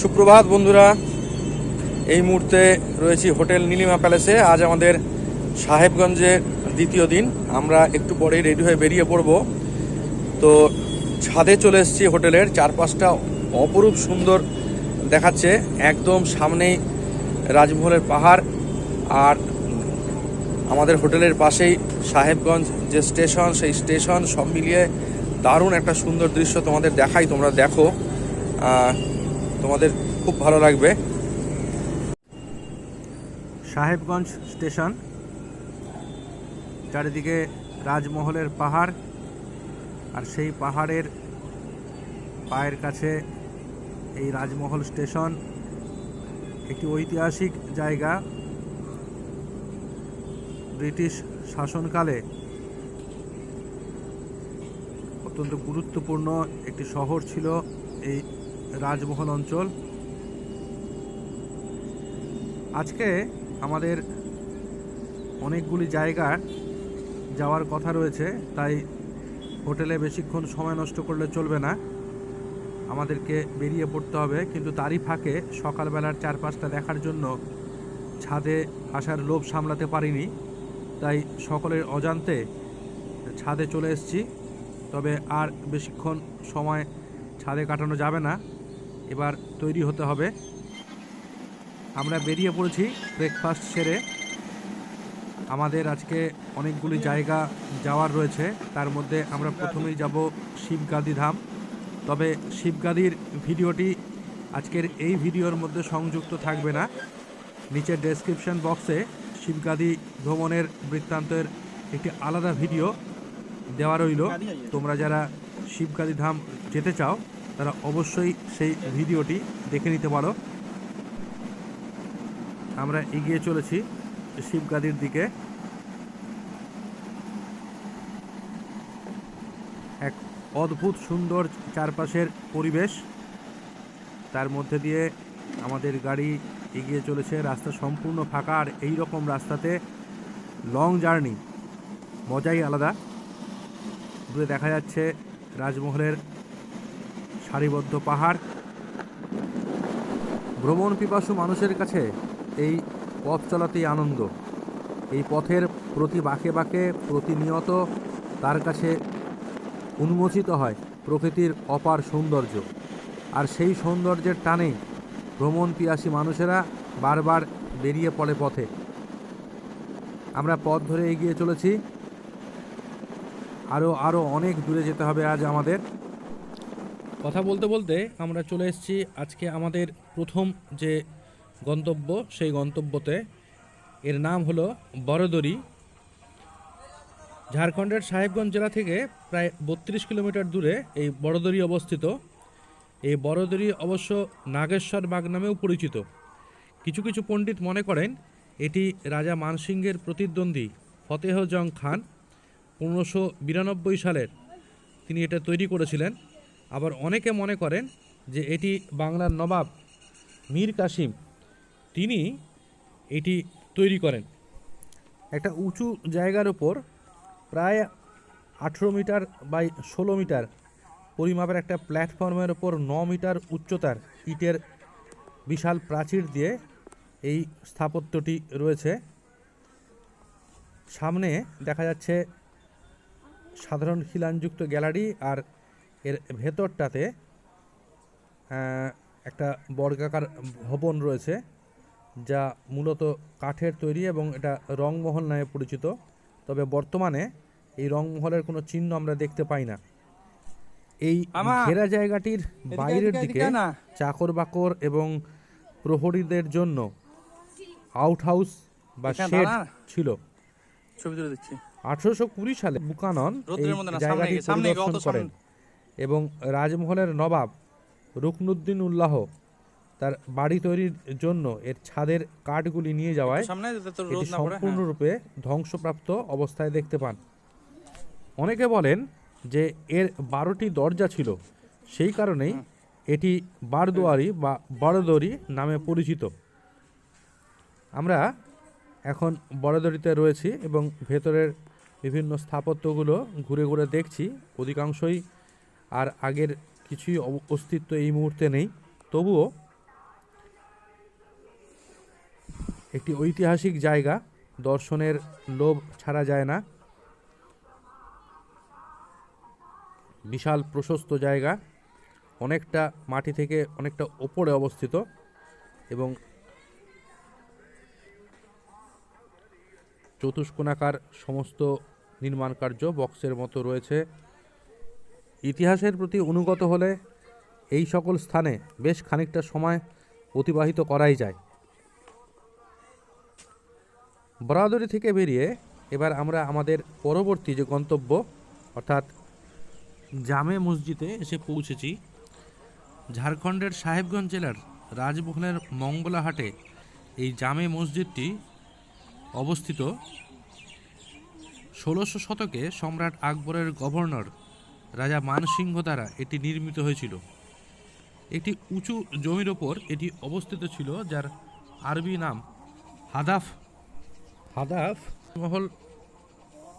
সুপ্রভাত বন্ধুরা, এই মুহূর্তে রয়েছি হোটেল নীলিমা প্যালেসে। আজ আমাদের সাহেবগঞ্জের দ্বিতীয় দিন। আমরা একটু পরেই রেডি হয়ে বেরিয়ে পড়ব। তো ছাদে চলে এসেছি হোটেলের। চারপাশটা অপরূপ সুন্দর দেখাচ্ছে। একদম সামনেই রাজমহলের পাহাড়। আর আমাদের হোটেলের পাশেই সাহেবগঞ্জ যে স্টেশন, সেই স্টেশন সব মিলিয়ে দারুণ একটা সুন্দর দৃশ্য তোমাদের দেখাই, তোমরা দেখো। তোমাদের খুব ভালো লাগবে। সাহেবগঞ্জ স্টেশন, চারিদিকে রাজমহলের পাহাড়, আর সেই পাহাড়ের পায়ের কাছে এই রাজমহল স্টেশন একটি ঐতিহাসিক জায়গা। ব্রিটিশ শাসনকালে অত্যন্ত গুরুত্বপূর্ণ একটি শহর ছিল এই রাজমহল অঞ্চল। আজকে আমাদের অনেকগুলি জায়গা যাওয়ার কথা রয়েছে, তাই হোটেলে বেশিক্ষণ সময় নষ্ট করলে চলবে না। আমাদেরকে বেরিয়ে পড়তে হবে, কিন্তু তারই ফাঁকে সকালবেলার চারপাশটা দেখার জন্য ছাদে আসার লোভ সামলাতে পারিনি, তাই সকলের অজান্তে ছাদে চলে এসেছি। তবে আর বেশিক্ষণ সময় ছাদে কাটানো যাবে না। এবার তৈরি হতে হবে। আমরা বেরিয়ে পড়েছি ব্রেকফাস্ট সেরে। আমাদের আজকে অনেকগুলি জায়গা যাওয়ার রয়েছে। তার মধ্যে আমরা প্রথমেই যাব শিবগাদি ধাম। তবে শিবগাদির ভিডিওটি আজকের এই ভিডিওর মধ্যে সংযুক্ত থাকবে না। নিচের ডেসক্রিপশন বক্সে শিবগাদি ভ্রমণের বৃত্তান্তের একটি আলাদা ভিডিও দেওয়া রইল। তোমরা যারা শিবগাদি ধাম যেতে চাও তারা অবশ্যই সেই ভিডিওটি দেখে নিতে পারো। আমরা এগিয়ে চলেছি শিবগাদির দিকে। এক অদ্ভুত সুন্দর চারপাশের পরিবেশ। তার মধ্যে দিয়ে আমাদের গাড়ি এগিয়ে চলেছে। রাস্তা সম্পূর্ণ ফাঁকা আর এই রকম রাস্তাতে লং জার্নি, মজাই আলাদা। দূরে দেখা যাচ্ছে রাজমহলের সারিবদ্ধ পাহাড়। ভ্রমণ পিপাসু মানুষের কাছে এই পথ চলাতেই আনন্দ। এই পথের প্রতি বাঁকে বাঁকে প্রতিনিয়ত তার কাছে উন্মোচিত হয় প্রকৃতির অপার সৌন্দর্য। আর সেই সৌন্দর্যের টানেই ভ্রমণ পিয়াসী মানুষেরা বারবার বেরিয়ে পড়ে পথে। আমরা পথ ধরে এগিয়ে চলেছি। আরও আরও অনেক দূরে যেতে হবে আজ আমাদের। কথা বলতে বলতে আমরা চলে এসেছি আজকে আমাদের প্রথম যে গন্তব্য, সেই গন্তব্যতে। এর নাম হলো বড়দরি ঝাড়খণ্ডের সাহেবগঞ্জ জেলা থেকে প্রায় বত্রিশ কিলোমিটার দূরে এই বড়দরি অবস্থিত। এই বড়দরি অবশ্য নাগেশ্বর বাগ নামেও পরিচিত। কিছু কিছু পণ্ডিত মনে করেন, এটি রাজা মানসিংহের প্রতিদ্বন্দ্বী ফতেহ জং খান পনেরোশো বিরানব্বই সালের। তিনি এটা তৈরি করেছিলেন। আবার অনেকে মনে করেন যে এটি বাংলার নবাব মীর কাসিম। তিনি এটি তৈরি করেন। একটা উঁচু জায়গার ওপর প্রায় আঠেরো মিটার বাই ষোলো মিটার পরিমাপের একটা প্ল্যাটফর্মের ওপর ন মিটার উচ্চতার ইটের বিশাল প্রাচীর দিয়ে এই স্থাপত্যটি রয়েছে। সামনে দেখা যাচ্ছে সাধারণ খিলানযুক্ত গ্যালারি আর এর ভেতরটাতে একটা বর্গাকার ভবন রয়েছে যা মূলত কাঠের তৈরি এবং এটা রংমহল নামে পরিচিত। তবে বর্তমানে এই রংমহলের কোনো চিহ্ন আমরা দেখতে পাই না। এই ঘেরা জায়গাটির বাইরের দিকে চাকর বাকর এবং প্রহরীদের জন্য আউট হাউস বা শেড ছিল। আঠারোশো কুড়ি সালে বুকানন এই জায়গাটি পরিদর্শন করেন। এবং রাজমহলের নবাব রুকনুদ্দিন উল্লাহ তার বাড়ি তৈরির জন্য এর ছাদের কাঠগুলি নিয়ে যাওয়ায় এটি হ্যাঁ। সম্পূর্ণরূপে ধ্বংসপ্রাপ্ত অবস্থায় দেখতে পান। অনেকে বলেন যে এর বারোটি দরজা ছিল সেই কারণেই এটি বারদুয়ারি বা বড়দরি নামে পরিচিত। আমরা এখন বড়দরিতে রয়েছি এবং ভেতরের বিভিন্ন স্থাপত্যগুলো ঘুরে ঘুরে দেখছি। অধিকাংশই আর আগের কিছুই অস্তিত্ব এই মুহূর্তে নেই। তবুও একটি ঐতিহাসিক জায়গা, দর্শনের লোভ ছাড়া যায় না। বিশাল প্রশস্ত জায়গা, অনেকটা মাটি থেকে অনেকটা ওপরে অবস্থিত এবং চতুষ্কোণাকার সমস্ত নির্মাণ কার্য বক্সের মতো রয়েছে। ইতিহাসের প্রতি অনুগত হলে এই সকল স্থানে বেশ খানিকটা সময় অতিবাহিত করাই যায়। বরাদরি থেকে বেরিয়ে এবার আমরা আমাদের পরবর্তী যে গন্তব্য, অর্থাৎ জামে মসজিদে এসে পৌঁছেছি, ঝাড়খণ্ডের সাহেবগঞ্জ জেলার রাজমহলের মঙ্গলাহাটে। এই জামে মসজিদটি অবস্থিত ষোলোশো শতকে সম্রাট আকবরের গভর্নর রাজা মানসিংহ দ্বারা এটি নির্মিত হয়েছিল। একটি উঁচু জমির ওপর এটি অবস্থিত ছিল যার আরবি নাম হাদাফ। হাদাফ মহল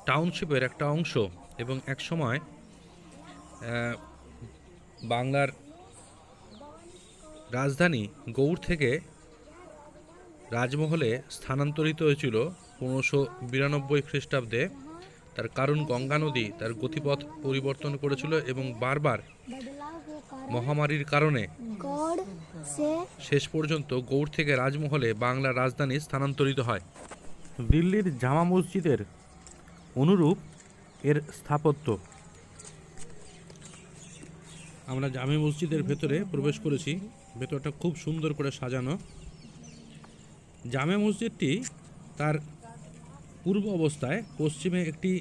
টাউনশিপের একটা অংশ এবং এক সময় বাংলার রাজধানী গৌড় থেকে রাজমহলে স্থানান্তরিত হয়েছিল পনেরোশো বিরানব্বই খ্রিস্টাব্দে। তার কারণ গঙ্গা নদী তার গতিপথ পরিবর্তন করেছিল এবং বারবার মহামারীর কারণে শেষ পর্যন্ত গৌড় থেকে রাজমহলে বাংলার রাজধানী স্থানান্তরিত হয়। দিল্লির জামা মসজিদের অনুরূপ এর স্থাপত্য। আমরা জামে মসজিদের ভেতরে প্রবেশ করেছি ভেতরটা খুব সুন্দর করে সাজানো। জামে মসজিদটি তার পূর্ব অবস্থায় পশ্চিমে একটি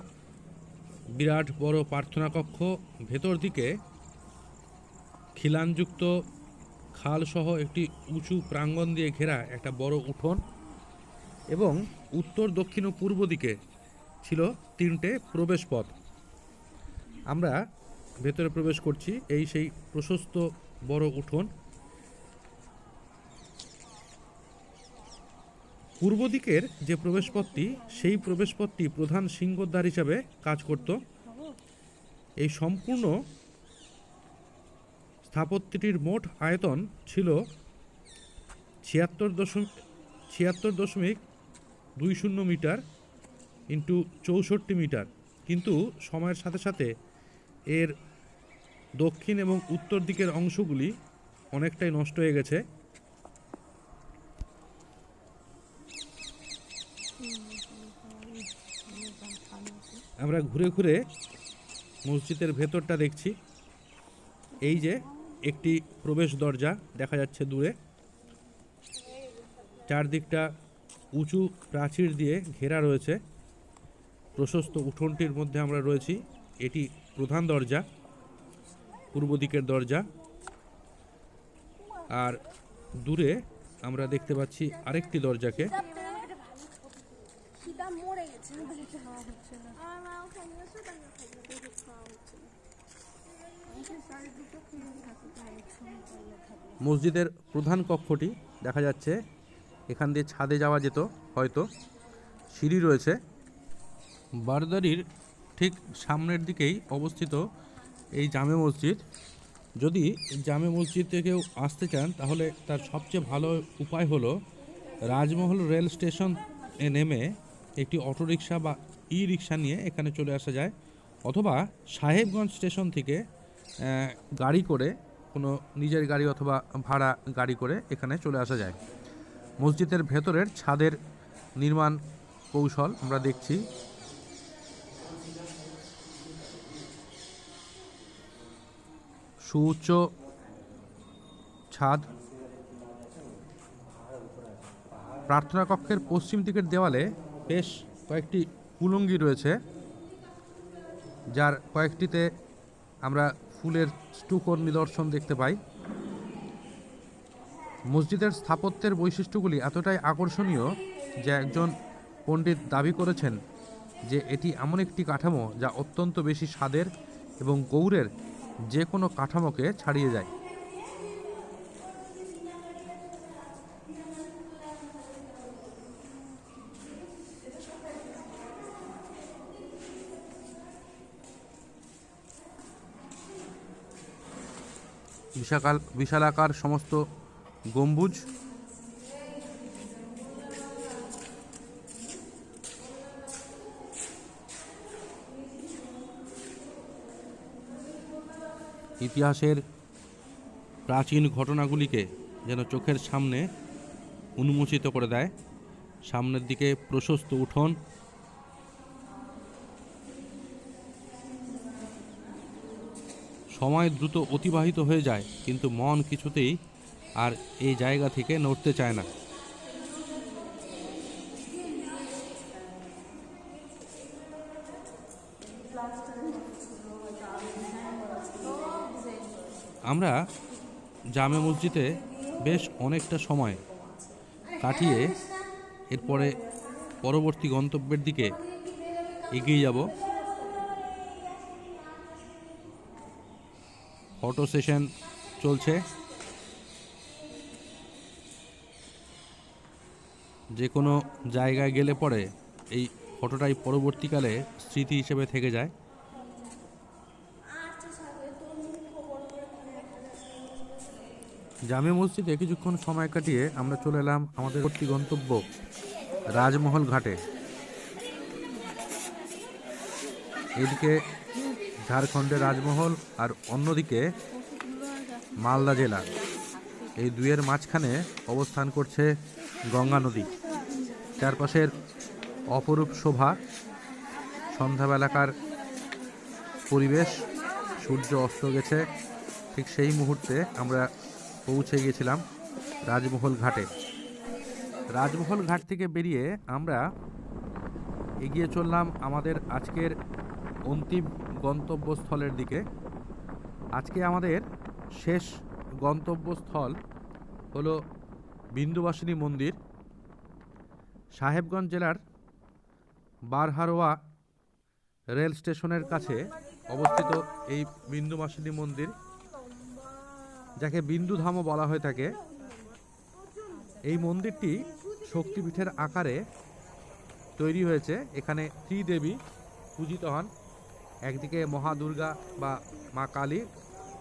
বিরাট বড় প্রার্থনা কক্ষ ভেতর দিকে খিলানযুক্ত খালসহ একটি উঁচু প্রাঙ্গণ দিয়ে ঘেরা একটা বড় উঠোন এবং উত্তর, দক্ষিণ ও পূর্ব দিকে ছিল তিনটে প্রবেশ পথ আমরা ভেতরে প্রবেশ করছি, এই সেই প্রশস্ত বড় উঠোন। পূর্ব দিকের যে প্রবেশপথটি, সেই প্রবেশপথটি প্রধান সিংহদ্বার হিসাবে কাজ করত। এই সম্পূর্ণ স্থাপত্যটির মোট আয়তন ছিল ছিয়াত্তর দশমিক ছিয়াত্তর দশমিক দুই শূন্য মিটার ইন্টু চৌষট্টি মিটার। কিন্তু সময়ের সাথে সাথে এর দক্ষিণ এবং উত্তর দিকের অংশগুলি অনেকটাই নষ্ট হয়ে গেছে। আমরা ঘুরে ঘুরে মসজিদের ভেতরটা দেখছি। এই যে একটি প্রবেশ দরজা দেখা যাচ্ছে দূরে। চারদিকটা উঁচু প্রাচীর দিয়ে ঘেরা রয়েছে। প্রশস্ত উঠোনটির মধ্যে আমরা রয়েছি। এটি প্রধান দরজা পূর্ব দিকের দরজা। আর দূরে আমরা দেখতে পাচ্ছি আরেকটি দরজাকে। মরে গেছে দেখে খাওয়া হচ্ছে না আমার মাও খাইয়ে গেছে তাই না খাইয়ে দেখে খাওয়া হচ্ছে না সাড়ে দুটো কিলো থাকে তাই একসঙ্গে করলে খাবে মসজিদের প্রধান কক্ষটি দেখা যাচ্ছে। এখান দিয়ে ছাদে যাওয়া যেত, হয়তো। সিঁড়ি রয়েছে। বারদারির ঠিক সামনের দিকেই অবস্থিত এই জামে মসজিদ। যদি জামে মসজিদ থেকেও আসতে চান, তাহলে তার সবচেয়ে ভালো উপায় হলো রাজমহল রেল স্টেশন এ নেমে একটি অটোরিকশা বা ই রিক্সা নিয়ে এখানে চলে আসা যায়। অথবা সাহেবগঞ্জ স্টেশন থেকে গাড়ি করে কোনো নিজের গাড়ি অথবা ভাড়া গাড়ি করে এখানে চলে আসা যায়। মসজিদের ভেতরের ছাদের নির্মাণ কৌশল আমরা দেখছি। সুউচ্চ ছাদ। প্রার্থনা কক্ষের পশ্চিম দিকের দেওয়ালে বেশ কয়েকটি কুলঙ্গি রয়েছে, যার কয়েকটিতে আমরা ফুলের স্টুকোর নিদর্শন দেখতে পাই। মসজিদের স্থাপত্যের বৈশিষ্ট্যগুলি এতটাই আকর্ষণীয় যে একজন পণ্ডিত দাবি করেছেন যে এটি এমন একটি কাঠামো যা অত্যন্ত বেশি স্বাদের এবং গৌরের যে কোনো কাঠামোকে ছাড়িয়ে যায়। বিশাকাল, বিশালাকার সমস্ত গম্বুজ। ইতিহাসের প্রাচীন ঘটনাগুলিকে যেন চোখের সামনে উন্মোচিত করে দেয়। সামনের দিকে প্রশস্ত উঠোন সময় দ্রুত অতিবাহিত হয়ে যায়, কিন্তু মন কিছুতেই আর এই জায়গা থেকে নড়তে চায় না। আমরা জামে মসজিদে বেশ অনেকটা সময় কাটিয়ে এরপরে পরবর্তী গন্তব্যের দিকে এগিয়ে যাব। ফটো সেশন চলছে। যে কোনো জায়গায় গেলে পরে এই ফটোটাই পরবর্তীকালে স্মৃতি হিসেবে থেকে যায়। জামে মসজিদে কিছুক্ষণ সময় কাটিয়ে আমরা চলে এলাম আমাদের পরবর্তী গন্তব্য, রাজমহল ঘাটে। এদিকে ঝাড়খণ্ডের রাজমহল আর অন্যদিকে মালদা জেলা। এই দুয়ের মাঝখানে অবস্থান করছে গঙ্গা নদী। চারপাশের অপরূপ শোভা, সন্ধ্যাবেলাকার পরিবেশ, সূর্য অস্ত গেছে। ঠিক সেই মুহূর্তে আমরা পৌঁছে গিয়েছিলাম রাজমহল ঘাটে। রাজমহল ঘাট থেকে বেরিয়ে আমরা এগিয়ে চললাম আমাদের আজকের অন্তিম গন্তব্যস্থলের দিকে। আজকে আমাদের শেষ গন্তব্যস্থল হলো বিন্দুবাসিনী মন্দির। সাহেবগঞ্জ জেলার বারহারোয়া রেল স্টেশনের কাছে অবস্থিত এই বিন্দুবাসিনী মন্দির, যাকে বিন্দুধামও বলা হয়ে থাকে। এই মন্দিরটি শক্তিপীঠের আকারে তৈরি হয়েছে। এখানে ত্রিদেবী পূজিত হন। একদিকে মহা দুর্গা বা মা কালী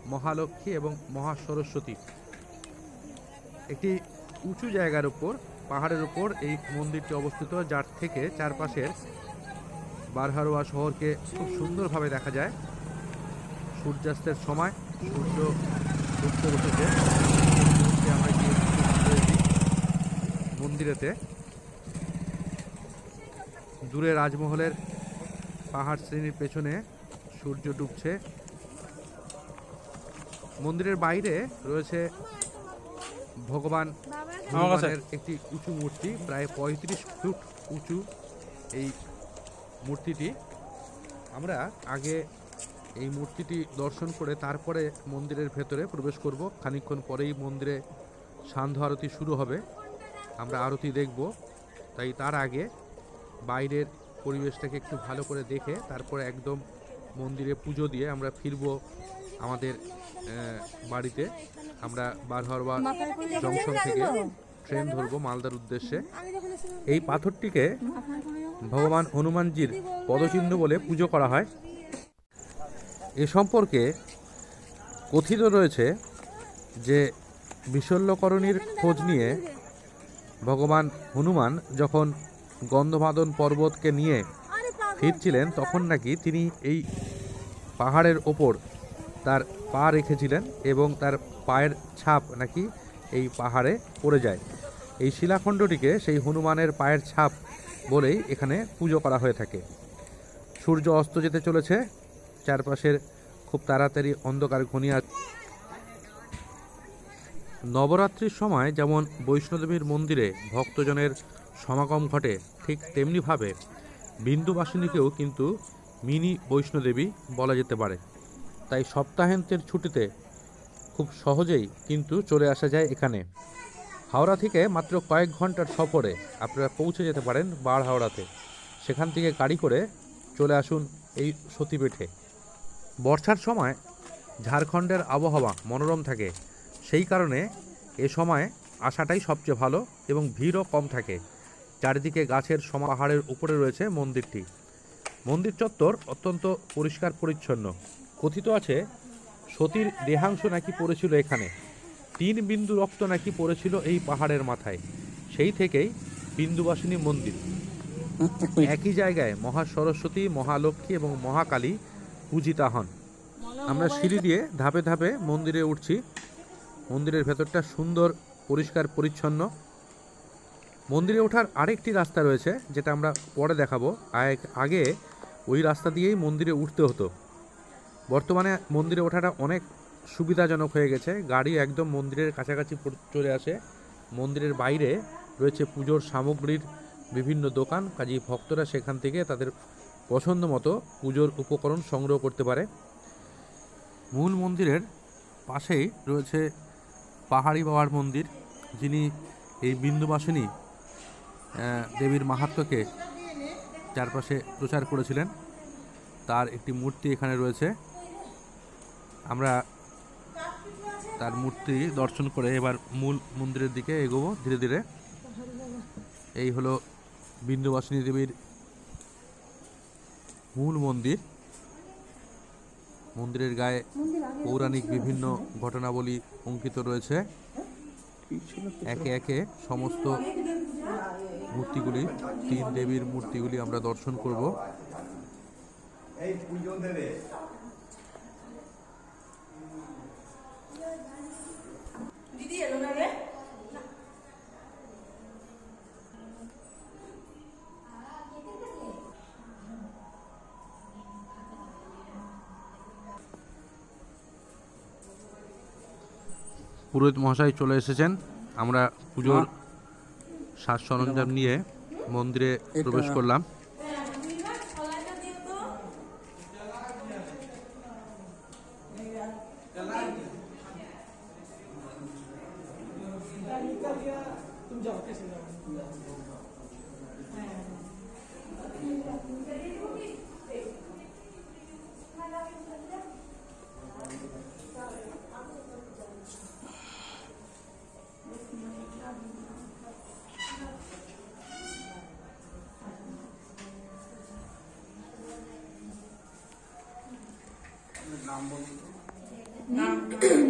মহালক্ষ্মী এবং মহা সরস্বতী। একটি উঁচু জায়গার উপর, পাহাড়ের উপর এই মন্দিরটি অবস্থিত, যার থেকে চারপাশের বারহারোয়া শহরকে খুব সুন্দরভাবে দেখা যায়। সূর্যাস্তের সময় সূর্য ডুবতে বসেছে। মন্দিরেতে। দূরে রাজমহলের পাহাড় শ্রেণির পেছনে সূর্য ডুবছে। মন্দিরের বাইরে রয়েছে ভগবান হনুমানের একটি উঁচু মূর্তি প্রায় পঁয়ত্রিশ ফুট উঁচু এই মূর্তিটি। আমরা আগে এই মূর্তিটি দর্শন করে তারপরে মন্দিরের ভেতরে প্রবেশ করব। খানিকক্ষণ পরেই মন্দিরে সান্ধ্য আরতি শুরু হবে। আমরা আরতি দেখব। তাই তার আগে বাইরের পরিবেশটাকে একটু ভালো করে দেখে তারপরে একদম মন্দিরে পুজো দিয়ে আমরা ফিরব আমাদের বাড়িতে। আমরা বারহারবা জংশন থেকে ট্রেন ধরবো মালদার উদ্দেশ্যে। এই পাথরটিকে ভগবান হনুমানজির পদচিহ্ন বলে পুজো করা হয়। এ সম্পর্কে কথিত রয়েছে যে বিশল্যকরণীর খোঁজ নিয়ে ভগবান হনুমান যখন গন্ধমাদন পর্বতকে নিয়ে ফিরছিলেন, তখন নাকি তিনি এই পাহাড়ের ওপর তার পা রেখেছিলেন এবং তার পায়ের ছাপ নাকি এই পাহাড়ে পড়ে যায়। এই শিলাখণ্ডটিকে সেই হনুমানের পায়ের ছাপ বলেই এখানে পুজো করা হয়ে থাকে। সূর্য অস্ত যেতে চলেছে, চারপাশের খুব তাড়াতাড়ি অন্ধকার ঘনিয়ে নবরাত্রির সময় যেমন বৈষ্ণোদেবীর মন্দিরে ভক্তজনের সমাগম ঘটে ঠিক তেমনিভাবে বিন্দুবাসিনীকেও কিন্তু মিনি বৈষ্ণোদেবী বলা যেতে পারে। তাই সপ্তাহান্তের ছুটিতে খুব সহজেই কিন্তু চলে আসা যায় এখানে। হাওড়া থেকে মাত্র কয়েক ঘণ্টার সফরে আপনারা পৌঁছে যেতে পারেন বার হাওড়াতে সেখান থেকে গাড়ি করে চলে আসুন এই সতীপীঠে। বর্ষার সময় ঝাড়খণ্ডের আবহাওয়া মনোরম থাকে। সেই কারণে এ সময় আসাটাই সবচেয়ে ভালো এবং ভিড়ও কম থাকে। চারিদিকে গাছের সমা পাহাড়ের উপরে রয়েছে মন্দিরটি। মন্দির চত্বর অত্যন্ত পরিষ্কার পরিচ্ছন্ন। কথিত আছে, সতীর দেহাংশ নাকি পড়েছিল এখানে। তিন বিন্দু রক্ত নাকি পড়েছিল এই পাহাড়ের মাথায়। সেই থেকেই বিন্দুবাসিনী মন্দির। একই জায়গায় মহা সরস্বতী মহালক্ষ্মী এবং মহাকালী পূজিতা হন। আমরা সিঁড়ি দিয়ে ধাপে ধাপে মন্দিরে উঠছি। মন্দিরের ভেতরটা সুন্দর, পরিষ্কার, পরিচ্ছন্ন। মন্দিরে ওঠার আরেকটি রাস্তা রয়েছে, যেটা আমরা পরে দেখাবো। আগ- ওই রাস্তা দিয়েই মন্দিরে উঠতে হতো। বর্তমানে মন্দিরে ওঠাটা অনেক সুবিধাজনক হয়ে গেছে। গাড়ি একদম মন্দিরের কাছাকাছি চলে আসে। মন্দিরের বাইরে রয়েছে পুজোর সামগ্রীর বিভিন্ন দোকান। কাজেই ভক্তরা সেখান থেকে তাদের পছন্দ মতো পুজোর উপকরণ সংগ্রহ করতে পারে। মূল মন্দিরের পাশেই রয়েছে পাহাড়ি বাবার মন্দির, যিনি এই বিন্দুবাসিনী দেবীর মাহাত্ম্যকে চারপাশে প্রচার করেছিলেন। তার একটি মূর্তি এখানে রয়েছে। আমরা তার মূর্তি দর্শন করে এবার মূল মন্দিরের দিকে এগোবো ধীরে ধীরে। এই হলো বিন্দুবাসিনী দেবীর মূল মন্দির। মন্দিরের গায়ে পৌরাণিক বিভিন্ন ঘটনাবলী অঙ্কিত রয়েছে। একে একে সমস্ত মূর্তিগুলি তিন দেবীর মূর্তিগুলি আমরা দর্শন করব। পুরোহিত মহাশয় চলে এসেছেন। আমরা পুজোর সাজ সরঞ্জাম নিয়ে মন্দিরে প্রবেশ করলাম।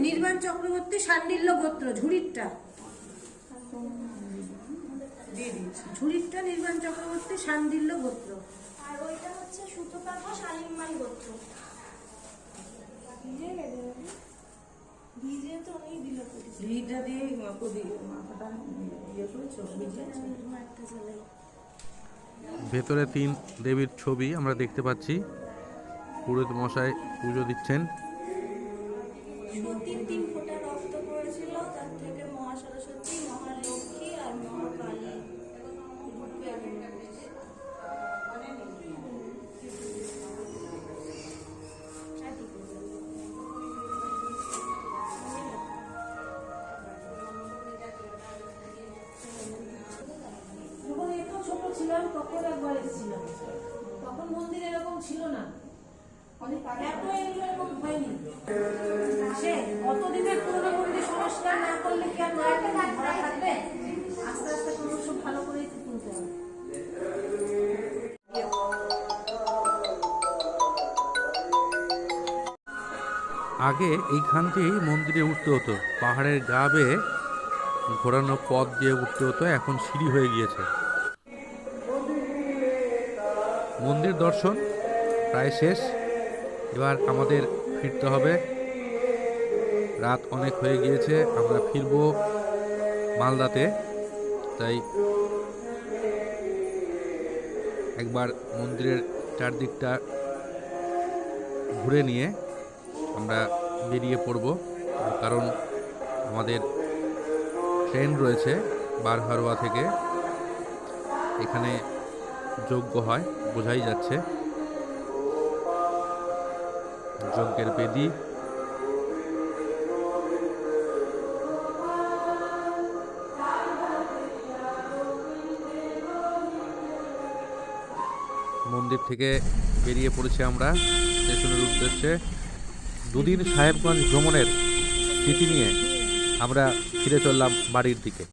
নির্বাণ চক্রবর্তী সান্ডিল্য গোত্র ঝুড়িরটা। দিয়ে দিচ্ছি। ঝুড়িরটা নির্বাণ চক্রবর্তী সান্ডিল্য গোত্র। আর ওইটা হচ্ছে গোত্র। ঘিটা দিয়ে মাথাটা ইয়ে করেছ ভেতরে তিন দেবীর ছবি আমরা দেখতে পাচ্ছি। পুরোহিত মশাই পুজো দিচ্ছেন। আগে এইখান দিয়েই মন্দিরে উঠতে হতো। পাহাড়ের গা বেয়ে ঘোরানো পথ দিয়ে উঠতে হতো, এখন সিঁড়ি হয়ে গিয়েছে। মন্দির দর্শন প্রায় শেষ। এবার আমাদের ফিরতে হবে। রাত অনেক হয়ে গিয়েছে, আমরা ফিরব মালদাতে। তাই একবার মন্দিরের চারদিকটা ঘুরে নিয়ে আমরা বেরিয়ে পড়ব, কারণ আমাদের ট্রেন রয়েছে বারহারোয়া থেকে। এখানে যোগ্য হয়, বোঝাই যাচ্ছে। যজ্ঞের বেদি। মন্দির থেকে বেরিয়ে পড়েছি আমরা, স্টেশনের উদ্দেশ্যে। দুদিন সাহেবগঞ্জ ভ্রমণের স্মৃতি নিয়ে আমরা ফিরে চললাম বাড়ির দিকে।